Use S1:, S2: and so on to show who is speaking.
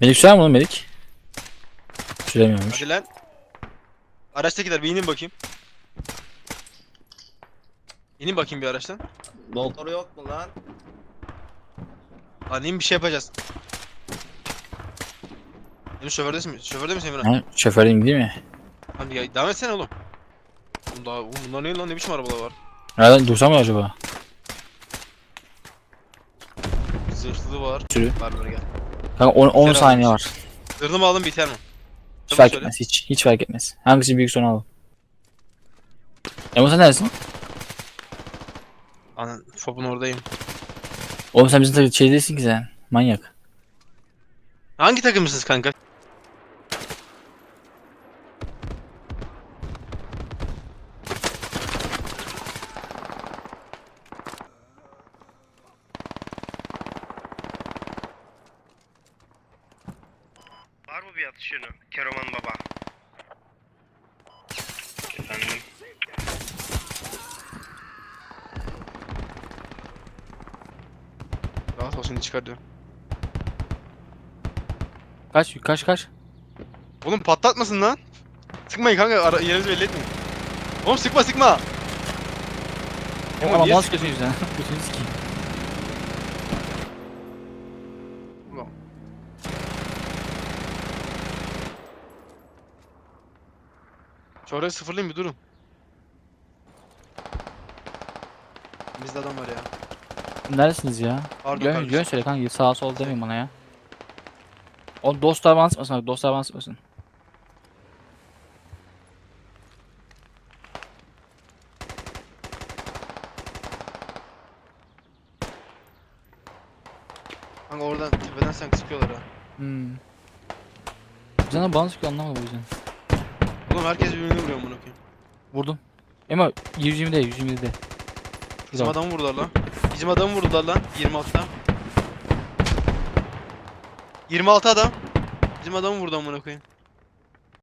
S1: Melik sürer mi oğlum Melik? Süremiyormuş.
S2: Hadi lan. Araçtakiler bir inin bakayım. İnin bakayım bir araçtan.
S3: Motoru yok mu lan?
S2: Hadi in bir şey yapacağız. Benim şofördesin mi? Şoförde misin Emirhan?
S1: Ha, şoförüm değil mi?
S2: Hadi gel devam etsene oğlum. Oğlum daha oğlum bunlar ne lan ne biçim arabalar var?
S1: Nereden dursam mı acaba?
S2: Zırhlı var.
S1: Sürü.
S2: Var gel.
S1: Kanka 10, 10
S2: Güzel
S1: saniye var.
S2: Zırhlı mı aldım biter mi?
S1: Hiç fark
S2: söyle.
S1: etmez. Hiç, hiç fark etmez. Hangisi büyük son al. Emo sen neredesin?
S2: Anan fobun oradayım.
S1: Oğlum sen bizim takı şey değilsin ki sen. Manyak.
S2: Hangi takımısınız kanka?
S4: Var mı bir atış yönü? Keroman baba. Efendim.
S2: Rahat ol seni çıkar diyorum.
S1: Kaç kaç kaç.
S2: Oğlum patlatmasın lan. Sıkmayın kanka ara, yerinizi belli etmeyin. Oğlum sıkma sıkma. Emo
S1: Ama
S2: niye
S1: mal
S2: sıkıyorsun?
S1: yüzden. Götünü
S2: Şu orayı sıfırlayın bir durun. Bizde adam var ya.
S1: Neredesiniz ya?
S2: Pardon
S1: Yön,
S2: kardeşim.
S1: söyle kanka sağa sol demeyin bana ya. O dostlar bana sıkmasın bak dostlar bana sıkmasın.
S2: Kanka oradan tepeden sen sıkıyorlar ha.
S1: Hmm. Canım bana sıkıyor anlamadım o yüzden.
S2: Oğlum herkes birbirini vuruyor amına koyayım.
S1: Vurdum. Ama 120'de 120'de.
S2: Bizim
S1: Şurada.
S2: adamı vurdular lan. Bizim adamı vurdular lan 26'da. 26 adam. Bizim adamı vurdu amına koyayım.